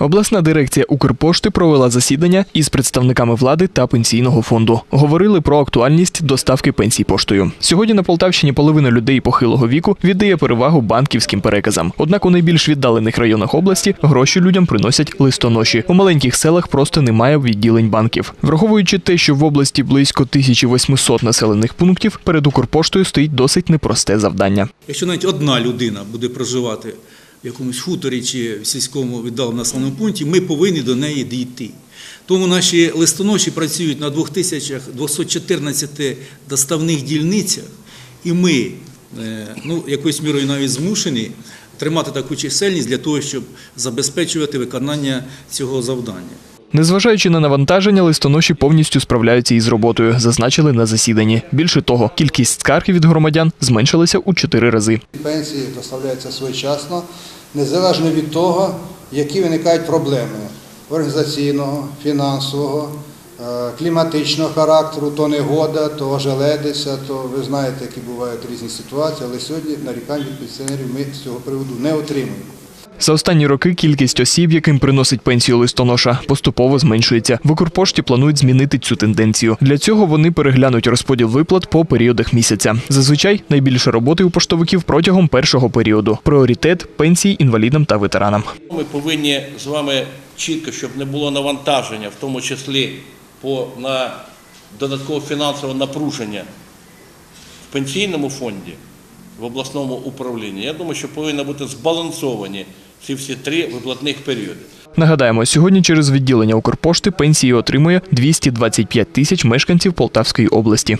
Обласна дирекція Укрпошти провела засідання із представниками влади та пенсійного фонду. Говорили про актуальність доставки пенсій поштою. Сьогодні на Полтавщині половина людей похилого віку віддає перевагу банківським переказам. Однак у найбільш віддалених районах області гроші людям приносять листоноші. У маленьких селах просто немає відділень банків. Враховуючи те, що в області близько 1800 населених пунктів, перед Укрпоштою стоїть досить непросте завдання. Якщо навіть одна людина буде проживати в якомусь хуторі чи в сільському віддаленому населеному пункті, ми повинні до неї дійти. Тому наші листоноші працюють на 2214 доставних дільницях, і ми е, ну, якоюсь мірою навіть змушені тримати таку чисельність для того, щоб забезпечувати виконання цього завдання. Незважаючи на навантаження, листоноші повністю справляються із роботою, зазначили на засіданні. Більше того, кількість скарг від громадян зменшилася у чотири рази. Пенсії доставляються своєчасно, незалежно від того, які виникають проблеми організаційного, фінансового, е, кліматичного характеру, то негода, то ожеледиця, то ви знаєте, які бувають різні ситуації, але сьогодні нарікань від пенсіонерів ми з цього приводу не отримуємо. За останні роки кількість осіб, яким приносить пенсію листоноша, поступово зменшується. В Укрпошті планують змінити цю тенденцію. Для цього вони переглянуть розподіл виплат по періодах місяця. Зазвичай найбільше роботи у поштовиків протягом першого періоду. Пріоритет пенсій інвалідам та ветеранам. Ми повинні з вами чітко, щоб не було навантаження, в тому числі по, на додаткове фінансове напруження в пенсійному фонді, в обласному управлінні. Я думаю, що повинні бути збалансовані ці всі три виплатних періоди. Нагадаємо, сьогодні через відділення Укрпошти пенсії отримує 225 тисяч мешканців Полтавської області.